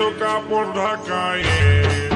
কাপড় ঢাকায়।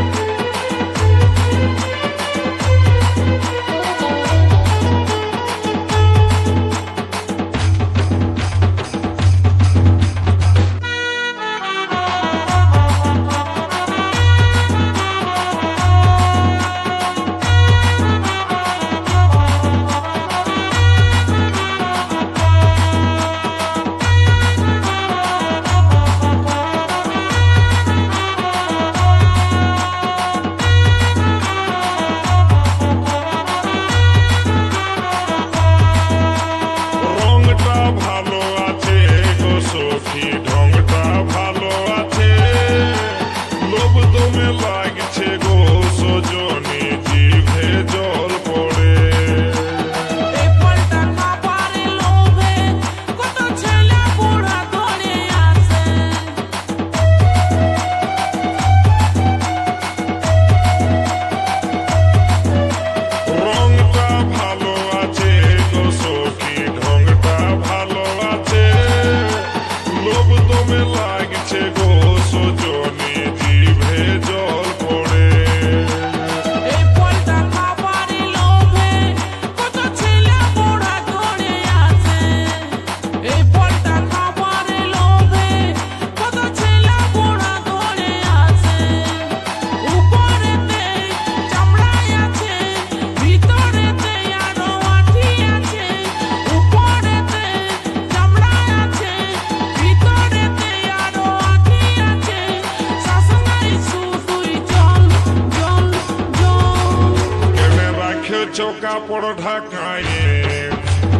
কাপড় ঢাকায়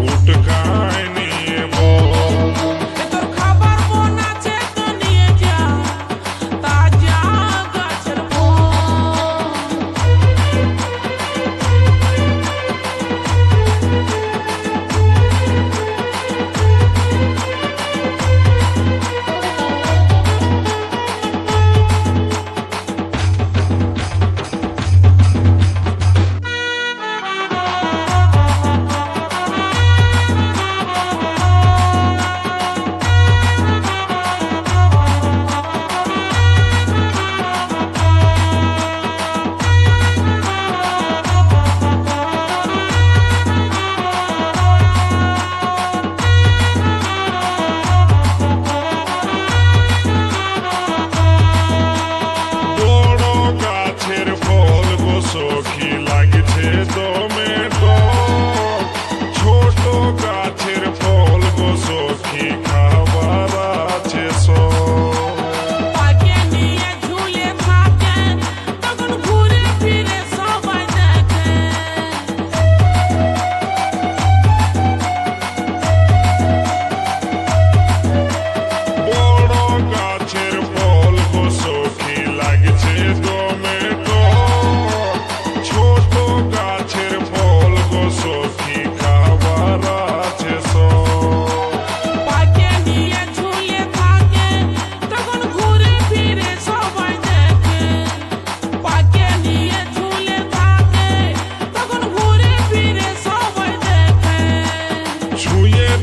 উটকায়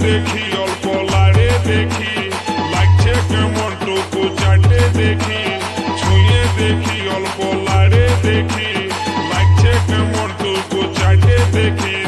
দেখি অল্প লাড়ে দেখি। লাগছে কেমন টুকু চাটে দেখি। ছুঁয়ে দেখি অল্প লাড়ে দেখি। লাগছে কেমন টুকু চাটে দেখি।